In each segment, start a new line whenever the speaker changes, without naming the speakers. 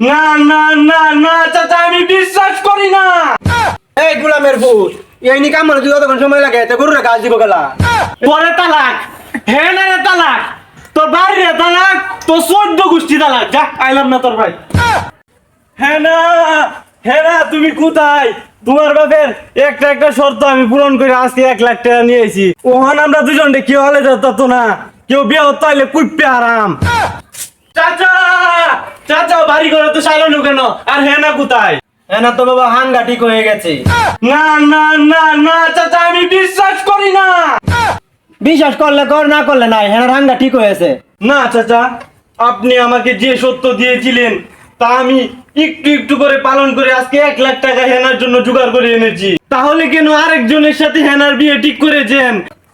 না না না না চাচা আমি বিশ্বাস করি না।
এই গুলামের ভূত এই নি কাম তুই কতক্ষণ সময় লাগে তো গরুরে গাছ দিব গেলা।
পরে তালাক হে না রে তালাক তোর বাড়ি রে তালাক তোর চোদ্দ গোষ্ঠী তালাক। যা আইলাম না তোর ভাই। হ্যাঁ না হ্যাঁ না তুমি কোথায়? তোমার বাপের একটা একটা শর্ত আমি পূরণ করে আজকে এক লাখ টাকা নিয়েছি ওখান আমরা দুজন কেউ হলে যেত না। কেউ বিয়ে হতে হলে কুইপে আরাম চাচা! চাচা বাড়ি ঘরে তো কেন? আর হ্যাঁ না কোথায়?
হ্যাঁ না তো বাবা হাঙ্গা ঠিক হয়ে গেছে।
না না না না চাচা আমি বিশ্বাস করি না।
বিশ্বাস করলে কর না করলে নাই হ্যাঁ হাঙ্গা ঠিক হয়েছে
না চাচা আপনি আমাকে যে সত্য দিয়েছিলেন তা আমি একটু একটু করে পালন করে আজকে এক লাখ টাকা হেনার জন্য জোগাড় করে এনেছি। তাহলে কেন আরেকজনের সাথে হেনার বিয়ে ঠিক করেছেন?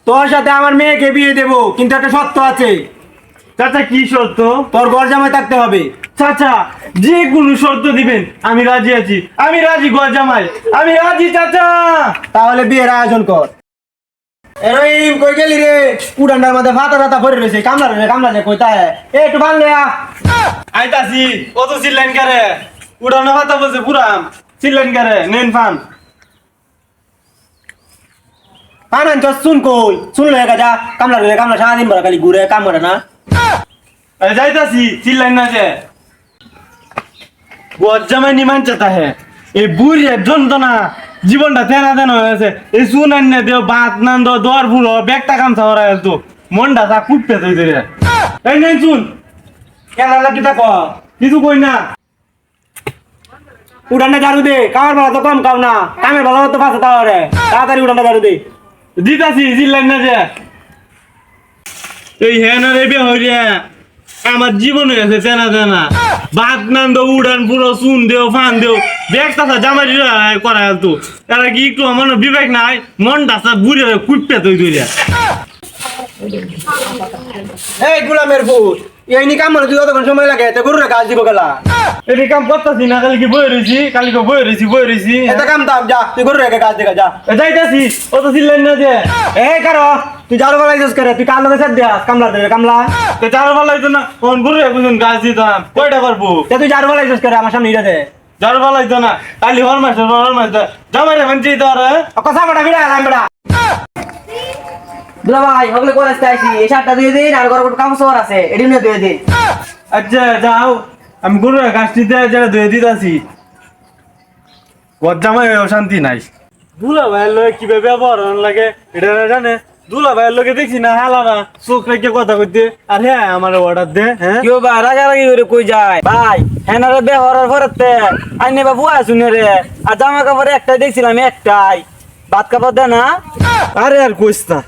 তোর সাথে আমার মেয়েকে বিয়ে দেবো কিন্তু একটা সত্য আছে।
চাচা কি শর্ত?
তোর ঘর জামাই থাকতে হবে।
চাচা যে কোনো শর্ত দিবেন আমি রাজি আছি। আমি রাজি গোয়া জামাই। আমি রাজি চাচা।
তাহলে বিয়ের আয়োজন কর। এরইম কই গেলি রে? মধ্যে ভাতা ভাতা ভরে রয়েছে কামলা রে কামলা রে কইতা এ একটু ভাঙ লেয়া
আইতাছি কত চিল্লাইন কারে। উড়ানো কথা বলছে পুরাম। চিল্লাইন কারে নেন ফান।
পানান শুন কই? শুন গাজা কামলা রে কামলা সারাদিন খালি ঘুরে কাম করে না।
যাইতাছি, চিল্লাইন না যে। গজ্জামাই নিমান চাতা হে। এই বুড়িয়ে যন্ত্রণা, জীবনটা তেনা তেনা হয়েছে এই সুনান নে দেও বাত নান দো দর ফুলো ব্যাগটা কাম সাওরা তো। মনটা তা কুটতে তুই ধরে এই নেন শুন
কেন লাগি তা ক
কিছু কই না।
উড়ান্ডা ঝাড়ু দে কামার বেলা তো কম কাও না। কামের বেলা তো ফাঁসে তাও রে। তাড়াতাড়ি উড়ান্ডা ঝাড়ু দে।
দিতাছি, চিল্লাইন না যে। এই হ্যাঁ না রে বে হইয়া আমার জীবন আছে চেনা চেনা ভাত নান দো উড়ান পুরো, চুন দেও, ফান দেও। ব্যাগ তাসা জামাই করা তো তারা কি একটু আমার বিবেক নাই, মনটা সা বুড়ে তুই ধরে
এই গুলামের ভূত এই নি কাম তুই কতক্ষণ সময় লাগে তো গরুরে গাছ দিব গেলা।
এটি কাম করতেছি না কালকে বই রয়েছি কালকে বই রয়েছি বই রয়েছি
এত কাম দাম যা তুই গরুরে গাছ দেখা যা।
যাইতাছি অত চিল্লেন না যে।
এই কারও তুই ঝাড়ু বেলা ইউজ করে তুই কামলা দেখার দিয়া কামলা দে কামলা।
তো ভালো হইতো না কোন বুড়ে বুঝুন গাছ দিতাম কয়টা করব?
তুই ঝাড়ু বেলা ইউজ করে আমার সামনে ইরা দে।
ভালো হইতো না কালি হর মাস হর মাস জামাই রে মানছি তো আর।
কথা বড়া বিড়া আলাম বড়া। দুলা ভাই হগলে করে আইছি এই শার্টটা দিয়ে দিন আর গরম কাম সর আছে এডি নিয়ে দিয়ে দিন।
আচ্ছা যাও। আমি গরু গাছটিতে যেটা ধুয়ে দিতেছি গজ্জামাই শান্তি নাই। দুলা ভাইয়ের লোক কীভাবে ব্যবহার লাগে এটা জানে? দুলা ভাইয়ের লোকে দেখছি না চোখ রেখে কথা কইতে। আর হ্যাঁ আমার অর্ডার দে হ্যাঁ?
কেউ বা রাগারাগি করে কই যায়? ভাই হেনারে বে হরার পরেতে আইনে বাবু আসুনে রে। আর জামা কাপড় একটাই দেখছিলাম একটাই। ভাত কাপড় দে না।
আরে আর কইস না।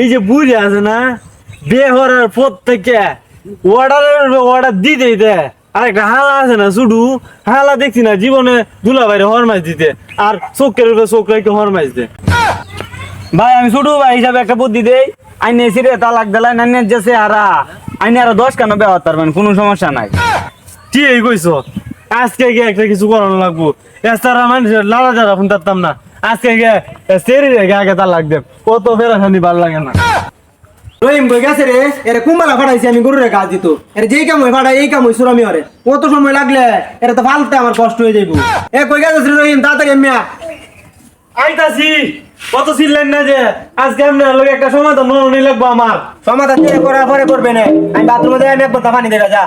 এই যে বুড়ি আছে না, বিয়ে হওয়ার পর থেকে অর্ডারের অর্ডার দিতেই দে। আর একটা হালা আছে না শুধু হালা দেখছি না জীবনে দুলা বাইরে হরমাইশ দিতে। আর চোখের উপরে চোখ রেখে হরমাইশ দে।
ভাই, আমি ছোট ভাই হিসাবে একটা বুদ্ধি দেই। আইনে সিরে তালাক দিলাই নাইনে যেছে হারা আইনে আরও দশ কেন ব্যবহার পারবেন, কোনো সমস্যা নাই।
ঠিক কইছো। আজকে গিয়ে একটা কিছু করানো লাগবো। এছাড়া মানুষের লালা যারা ফোন না। আজকে রেখে আগে তার লাগবে কত বেড়াশানি ভালো লাগে না।
রহিম কই গেছে রে? এর কুম্বালা ফাটাইছি আমি গরুরে গাছ দিত। এর যেই কাম ফাটাই এই কাম সুরামি হরে। কত সময় লাগলে? এটা তো ফালতে আমার কষ্ট হয়ে যাইব। এ কই গেছে রহিম তাড়াতাড়ি
আইতাছি কত ছিলেন না যে আজকে আপনার লোক একটা সমাধান মনে লাগবো আমার।
সমাধান দিয়ে করার পরে করবে না। আমি বাথরুমে যাই আমি পানি দেখা যা।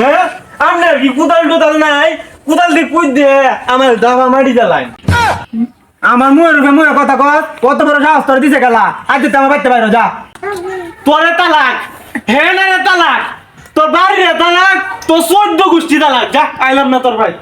হ্যাঁ? আপনার কি কোদাল টোদাল নাই? কোদাল দিয়ে কুই দিয়ে আমার দাবা মাটি জ্বালাই
আমার মুয়ের রূপে মুয়ের কথা কর কত বড় সাহস তোর দিছে গেলা? আজ তুই আমার বাইতে বাইরে যা।
তোরে তালাক হ্যাঁ রে তালাক, তোর বাড়ি রে তালাক, তোর চোদ্দ গোষ্ঠী তালাক। যা, আইলাম না তোর ভাই।